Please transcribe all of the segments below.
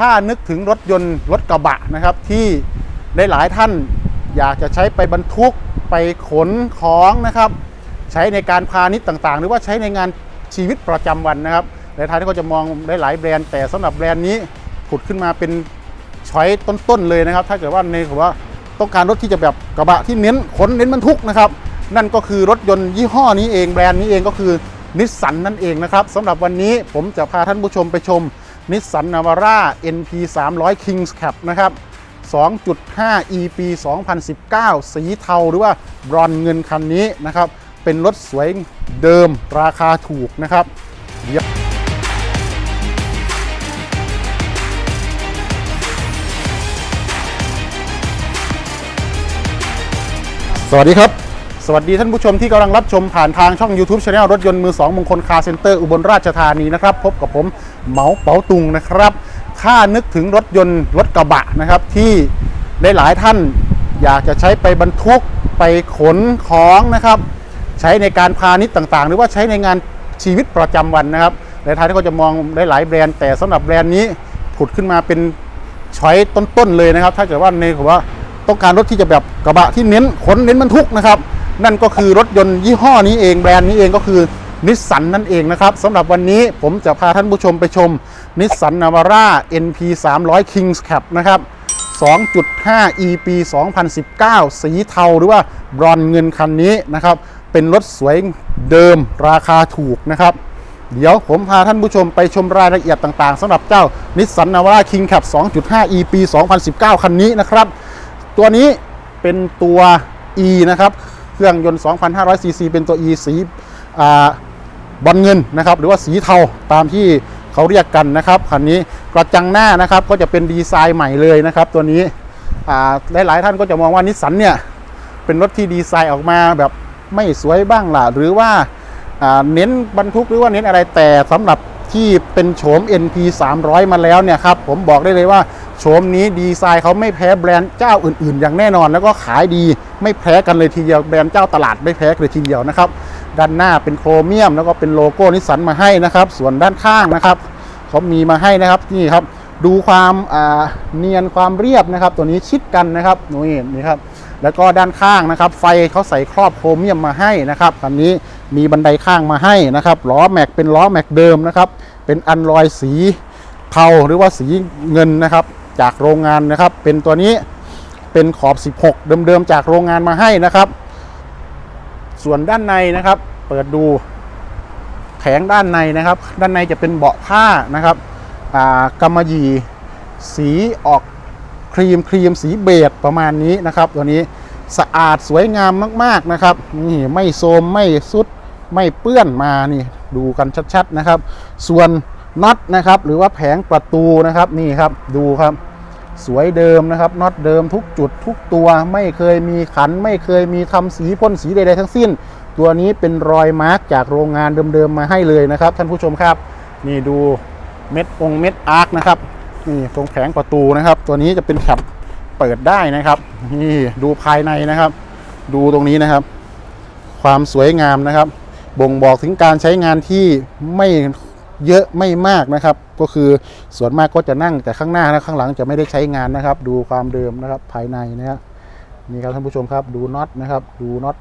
ถ้านึกถึงรถยนต์รถกระบะนะครับ ที่ได้หลายท่านอยากจะใช้ไปบรรทุกไปขนของนะครับ ใช้ในการพาณิชย์ต่าง ๆ หรือว่าใช้ในงานชีวิตประจำวันนะครับหลายท่านก็จะมองได้หลายแบรนด์แต่สำหรับแบรนด์นี้ผุดขึ้นมาเป็นช้อยต้นๆเลยนะครับ ถ้าเกิดว่าในถือว่าต้องการรถที่จะแบบกระบะที่เน้นขนเน้นบรรทุกนะครับ นั่นก็คือรถยนต์ยี่ห้อนี้เองแบรนด์นี้เองก็คือนิสสันนั่นเองนะครับสำหรับวันนี้ผมจะพาท่านผู้ชมไปชม นิสสันนาวาร่า NP 300 Kings Cap นะครับ 2.5 E ปี2019 สีเทาหรือว่าบรอนเงินคันนี้นะครับ เป็นรถสวยเดิมราคาถูกนะครับเรียวสวัสดีครับ วัสดีท่านผู้ชมที่กำลังรับชมผ่านทางช่อง YouTube Channel รถยนต์มือ2มงคลคาร์เซ็นเตอร์อุบลราชธานีนะครับ พบกับผมเหมาเป๋าตุงนะครับ ถ้านึกถึงรถยนต์รถกระบะนะครับ ที่ได้หลายท่านอยากจะใช้ไปบรรทุกไปขนของนะครับ ใช้ในการพาณิชย์ต่างๆ หรือว่าใช้ในงานชีวิตประจำวันนะครับหลายท่านก็จะมองได้หลายแบรนด์แต่สำหรับแบรนด์นี้ผุดขึ้นมาเป็นช้อยต้นๆเลยนะครับ ถ้าเกิดว่าในถือว่าต้องการรถที่จะแบบกระบะที่เน้นขนเน้นบรรทุกนะครับ นั่นก็คือรถยนต์ยี่ห้อนี้เองแบรนด์นี้เองก็คือนิสสันนั่นเองนะครับสำหรับวันนี้ผมจะพาท่านผู้ชมไปชมนิสสันนาวาร่า NP 300 Kings Cap นะครับ 2.5 E ปี2019 สีเทาหรือว่าบรอนเงินคันนี้นะครับ เป็นรถสวยเดิมราคาถูกนะครับ เดี๋ยวผมพาท่านผู้ชมไปชมรายละเอียดต่างๆสำหรับเจ้านิสสันนาวาร่า King Cap 2.5 E ปี2019 คันนี้นะครับ ตัวนี้เป็นตัว E นะครับ เครื่องยนต์ 2,500 ซีซีเป็นตัว E สีอ่าบอลเงินนะครับหรือว่าสีเทาตามที่เขาเรียกกันนะครับคันนี้กระจังหน้านะครับก็จะเป็นดีไซน์ใหม่เลยนะครับ ตัวนี้หลายๆท่านก็จะมองว่านิสสันเนี่ยเป็นรถที่ดีไซน์ออกมาแบบไม่สวยบ้างล่ะหรือว่าอ่าเน้นบรรทุกหรือว่าเน้นอะไรแต่สำหรับที่เป็นโฉม NP 300 มาแล้วเนี่ยครับผมบอกได้เลยว่า โฉมนี้ดีไซน์เขาไม่แพ้แบรนด์เจ้าอื่นๆ อย่างแน่นอน แล้วก็ขายดีไม่แพ้กันเลยทีเดียวแบรนด์เจ้าตลาดไม่แพ้กันเลยทีเดียวนะครับด้านหน้าเป็นโครเมียม แล้วก็เป็นโลโก้นิสสันมาให้นะครับ ส่วนด้านข้างนะครับเขามีมาให้นะครับนี่ครับ ดูความาเนียนความเรียบนะครับ ตัวนี้ชิดกันนะครับนี่นี่ครับแล้วก็ด้านข้างนะครับ ไฟเขาใส่ครอบโครเมียมมาให้นะครับคันนี้มีบันไดข้างมาให้นะครับล้อแม็กเป็นล้อแม็กเดิมนะครับเป็นอันลอยสีเทาหรือว่าสีเงินนะครับ จากโรงงานนะครับ เป็นตัวนี้เป็นขอบ 16 เดิมๆจากโรงงานมาให้นะครับ ส่วนด้านในนะครับ เปิดดูแผงด้านในนะครับ ด้านในจะเป็นเบาะผ้านะครับกำมะหยี่สีออกครีมครีมสีเบจประมาณนี้นะครับ ตัวนี้สะอาดสวยงามมากๆนะครับนี่ไม่โทรมไม่สุดไม่เปื้อนมานี่ดูกันชัดๆนะครับ ส่วนน็อตนะครับ หรือว่าแผงประตูนะครับนี่ครับดูครับ สวยเดิมนะครับน็อตเดิมทุกจุดทุกตัวไม่เคยมีขัน ไม่เคยมีทำสีพ่นสีใดๆทั้งสิ้น ตัวนี้เป็นรอยมาร์กจากโรงงานเดิมๆมาให้เลยนะครับท่านผู้ชมครับ นี่ดูเม็ดองเม็ดอาร์คนะครับนี่ตรงแผงประตูนะครับ ตัวนี้จะเป็นแคปเปิดได้นะครับนี่ดูภายในนะครับ ดูตรงนี้นะครับ ความสวยงามนะครับ บ่งบอกถึงการใช้งานที่ไม่ เยอะไม่มากนะครับ ก็คือส่วนมากก็จะนั่งแต่ข้างหน้านะข้างหลังจะไม่ได้ใช้งานนะครับ ดูความเดิมนะครับภายในนะครับนี่ครับท่านผู้ชมครับดูน็อตนะครับดูน็อต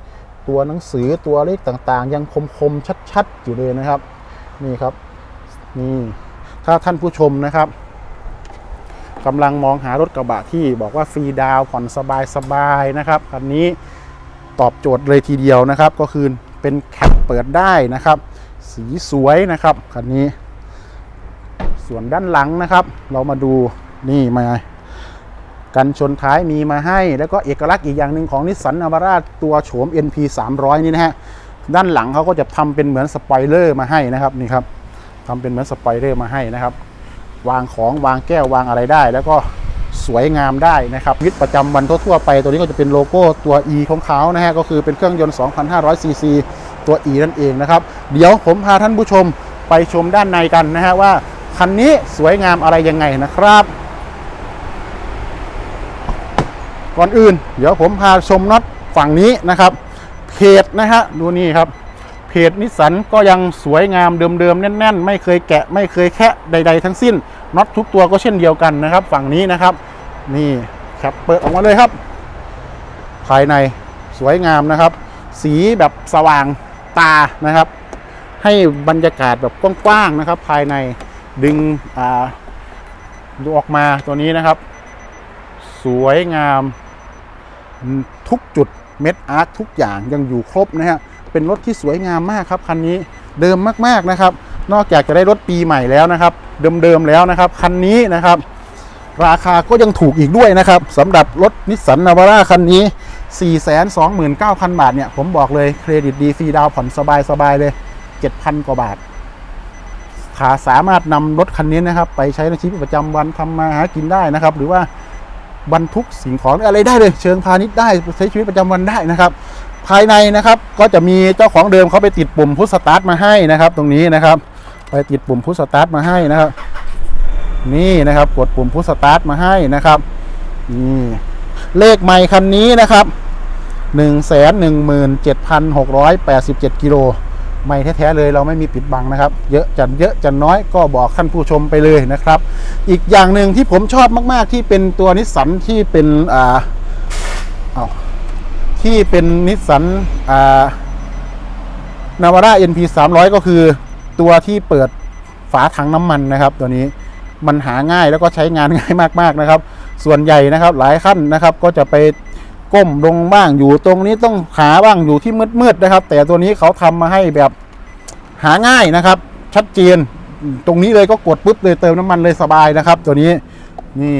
ตัวหนังสือตัวเลขต่างๆ ยังคมๆชัดๆอยู่เลยนะครับ นี่ครับนี่ถ้าท่านผู้ชมนะครับกำลังมองหารถกระบะที่บอกว่าฟรีดาวผ่อนสบายๆนะครับคันนี้ตอบโจทย์เลยทีเดียวนะครับ ก็คือเป็นแคปเปิดได้นะครับ สีสวยนะครับคันนี้ ส่วนด้านหลังนะครับ เรามาดูนี่มากันชนท้ายมีมาให้ แล้วก็เอกลักษณ์อีกอย่างหนึ่งของนิสสันนาวาราตัวโฉม NP 300 นี่นะฮะด้านหลังเขาก็จะทำเป็นเหมือนสปอยเลอร์มาให้นะครับนี่ครับทำเป็นเหมือนสไปเดอร์มาให้นะครับ วางของวางแก้ววางอะไรได้ แล้วก็สวยงามได้นะครับวิตประจำวันทั่วๆไป ตัวนี้ก็จะเป็นโลโก้ตัว E ของเขานะฮะก็คือเป็นเครื่องยนต์ 2,500ซีซี ตัว E นั่นเองนะครับ เดี๋ยวผมพาท่านผู้ชมไปชมด้านในกันนะฮะว่าคันนี้สวยงามอะไรยังไงนะครับ ก่อนอื่น เดี๋ยวผมพาชมน็อตฝั่งนี้นะครับ เพจนะฮะดูนี่ครับ เพจนิสสันก็ยังสวยงามเดิมๆแน่น ๆ ไม่เคยแกะไม่เคยแคะใด ๆ ทั้งสิ้นน็อตทุกตัวก็เช่นเดียวกันนะครับ ฝั่งนี้นะครับ นี่ครับเปิดออกมาเลยครับ ภายในสวยงามนะครับ สีแบบสว่าง ตานะครับ ให้บรรยากาศแบบกว้างๆนะครับ ภายในดึงดูออกมาตัวนี้นะครับ สวยงามทุกจุดเม็ดอาร์ตทุกอย่างยังอยู่ครบนะฮะเป็นรถที่สวยงามมากครับคันนี้เดิมมากๆนะครับ นอกจากจะได้รถปีใหม่แล้วนะครับ เดิมๆแล้วนะครับคันนี้นะครับ ราคาก็ยังถูกอีกด้วยนะครับสำหรับรถนิสสันนาวาร่าคันนี้ 429,000 บาท เนี่ย ผมบอกเลยเครดิตดีฟรีดาวผ่อนสบายๆเลย 7,000 กว่าบาท ขาสามารถนำรถคันนี้นะครับ ไปใช้ในชีวิตประจำวันทำมาหากินได้นะครับ หรือว่าบรรทุกสิ่งของอะไรได้เลย เชิงพาณิชย์ได้ใช้ชีวิตประจำวันได้นะครับภายในนะครับก็จะมีเจ้าของเดิมเขาไปติดปุ่มพุชสตาร์ทมาให้นะครับ ตรงนี้นะครับ ไปติดปุ่มพุชสตาร์ทมาให้นะครับ นี่นะครับ กดปุ่มพุชสตาร์ทมาให้นะครับนี่ เลขไมค์คันนี้นะครับ 117,687 กิโลไม่แท้ๆเลยเราไม่มีปิดบังนะครับ เยอะจะเยอะจะน้อยก็บอกท่านผู้ชมไปเลยนะครับ อีกอย่างหนึ่งที่ผมชอบมากๆที่เป็นตัวนิสสันที่เป็นอ่าเอาที่เป็นนิสสันอ่านาวาร่า NP 300 ก็คือตัวที่เปิดฝาถังน้ำมันนะครับ ตัวนี้มันหาง่ายแล้วก็ใช้งานง่ายมากๆนะครับ ส่วนใหญ่นะครับหลายขั้นนะครับก็จะไปก้มลงบ้างอยู่ตรงนี้ต้องขาบ้างอยู่ที่มืดๆนะครับ แต่ตัวนี้เขาทำมาให้แบบหาง่ายนะครับ ชัดเจนตรงนี้เลยก็กดปุ๊บเลยเติมน้ำมันเลยสบายนะครับ ตัวนี้นี่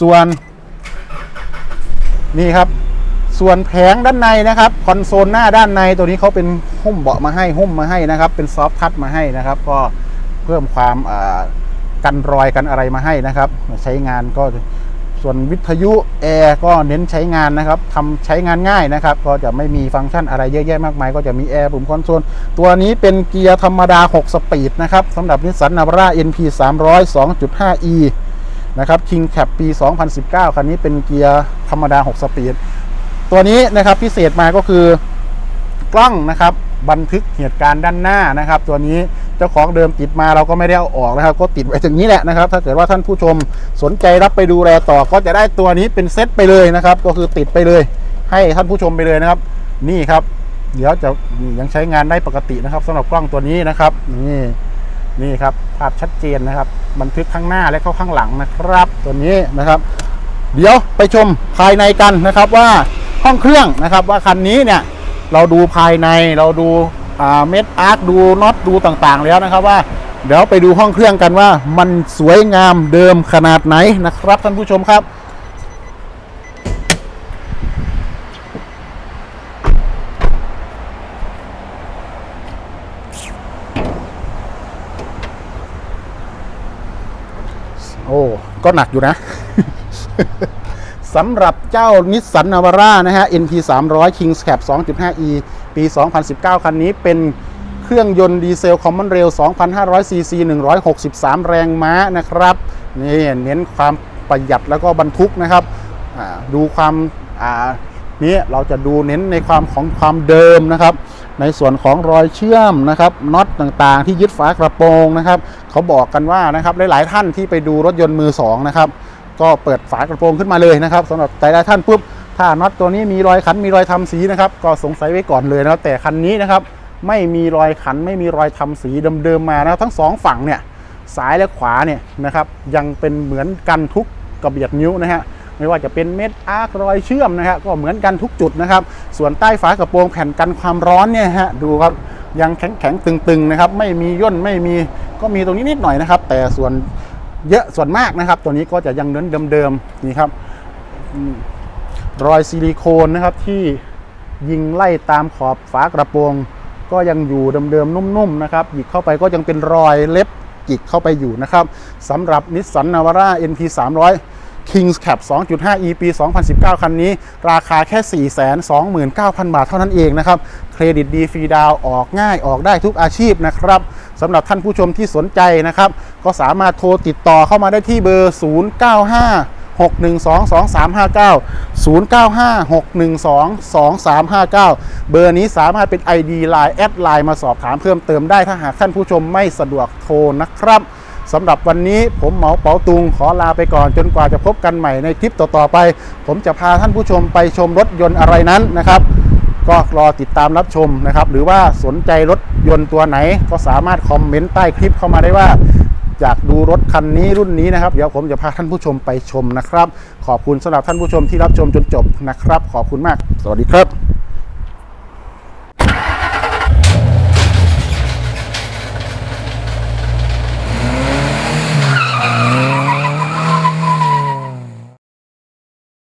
ส่วน นี่ครับ ส่วนแผงด้านในนะครับคอนโซลหน้าด้านในตัวนี้เขาเป็นหุ้มเบาะมาให้หุ้มมาให้นะครับ เป็นซอฟท์ทัชมาให้นะครับ ก็เพิ่มความกันรอยกันอะไรมาให้นะครับ ใช้งานก็ ส่วนวิทยุแอร์ก็เน้นใช้งานนะครับทำใช้งานง่ายนะครับ ก็จะไม่มีฟังก์ชันอะไรเยอะแยะมากมาย ก็จะมีแอร์ปุ่มคอนโซล ตัวนี้เป็นเกียร์ธรรมดา 6 สปีดนะครับสำหรับนิสสันนาวาร่า NP 300 2.5e นะครับ King Cap ปี 2019 คันนี้เป็นเกียร์ธรรมดา 6 สปีด ตัวนี้นะครับพิเศษมาก็คือกล้องนะครับบันทึกเหตุการณ์ด้านหน้านะครับ ตัวนี้ จ้าของเดิมติดมาเราก็ไม่ได้เอาออกนะครับ ก็ติดไว้ตรงนี้แหละนะครับ ถ้าเกิดว่าท่านผู้ชมสนใจรับไปดูแลต่อก็จะได้ตัวนี้เป็นเซตไปเลยนะครับ ก็คือติดไปเลย ให้ท่านผู้ชมไปเลยนะครับ นี่ครับ เดี๋ยวจะยังใช้งานได้ปกตินะครับสำหรับกล้องตัวนี้นะครับนี่นี่ครับภาพชัดเจนนะครับ บันทึกข้างหน้าและเข้าข้างหลังนะครับ ตัวนี้นะครับ เดี๋ยวไปชมภายในกันนะครับว่าห้องเครื่องนะครับว่าคันนี้เนี่ยเราดูภายในเราดู เม็ดอาร์คดูน็อตดูต่างๆ แล้วนะครับว่า เดี๋ยวไปดูห้องเครื่องกันว่า มันสวยงามเดิมขนาดไหนนะครับท่านผู้ชมครับโอ้ ก็หนักอยู่นะสำหรับเจ้านิสสันนาวาร่านะฮะ NP 300 Kings Cap 2.5e ปี 2019 คันนี้เป็นเครื่องยนต์ดีเซลคอมมอนเรล2,500 cc 163 แรงม้านะครับนี่เน้นความประหยัดแล้วก็บรรทุกนะครับดูความอ่านี้เราจะดูเน้นในความของความเดิมนะครับ ในส่วนของรอยเชื่อมนะครับน็อตต่างๆ ที่ยึดฝากระโปรงนะครับ เขาบอกกันว่านะครับหลายๆท่านที่ไปดูรถยนต์มือสองนะครับก็เปิดฝากระโปรงขึ้นมาเลยนะครับสำหรับแต่ละท่านปุ๊บ ถ้าน็อตตัวนี้มีรอยขันมีรอยทำสีนะครับ ก็สงสัยไว้ก่อนเลยนะครับแต่คันนี้นะครับ ไม่มีรอยขันไม่มีรอยทำสีเดิมๆมานะครับทั้งสองฝั่งเนี่ยซ้ายและขวาเนี่ยนะครับ ยังเป็นเหมือนกันทุกกระเบียดนิ้วนะฮะไม่ว่าจะเป็นเม็ดอาร์ครอยเชื่อมนะฮะก็เหมือนกันทุกจุดนะครับ ส่วนใต้ฝากระโปรงแผ่นกันความร้อนเนี่ยฮะดูครับยังแข็งๆตึงๆนะครับ ไม่มีย่นไม่มีก็มีตรงนี้นิดหน่อยนะครับ แต่ส่วนเยอะส่วนมากนะครับ ตัวนี้ก็จะยังเน้นเดิมๆนี่ครับ รอยซิลิโคนนะครับที่ยิงไล่ตามขอบฝากระโปรง ก็ยังอยู่เดิมๆนุ่มๆนะครับหยิกเข้าไปก็ยังเป็นรอยเล็บจิกเข้าไปอยู่นะครับสำหรับนิสสันนาวาร่า NP 300 Kings Cap 2.5 e ปี 2019 คันนี้ ราคาแค่ 429,000 บาทเท่านั้นเองนะครับ เครดิตดีฟรีดาวออกง่ายออกได้ทุกอาชีพนะครับสำหรับท่านผู้ชมที่สนใจนะครับ ก็สามารถโทรติดต่อเข้ามาได้ที่เบอร์ 095 612 2359 095 612 2359 เบอร์นี้สามารถเป็น ID Line แอดไลน์มาสอบถามเพิ่มเติมได้ถ้าหากท่านผู้ชมไม่สะดวกโทรนะครับสำหรับวันนี้ผมเหมาเป๋าตุงขอลาไปก่อนจนกว่าจะพบกันใหม่ในคลิปต่อๆไป ผมจะพาท่านผู้ชมไปชมรถยนต์อะไรนั้นนะครับ ก็รอติดตามรับชมนะครับ หรือว่าสนใจรถยนต์ตัวไหน ก็สามารถคอมเมนต์ใต้คลิปเข้ามาได้ว่าอยากดูรถคันนี้รุ่นนี้นะครับ เดี๋ยวผมจะพาท่านผู้ชมไปชมนะครับ ขอบคุณสำหรับท่านผู้ชมที่รับชมจนจบนะครับ ขอบคุณมาก สวัสดีครับ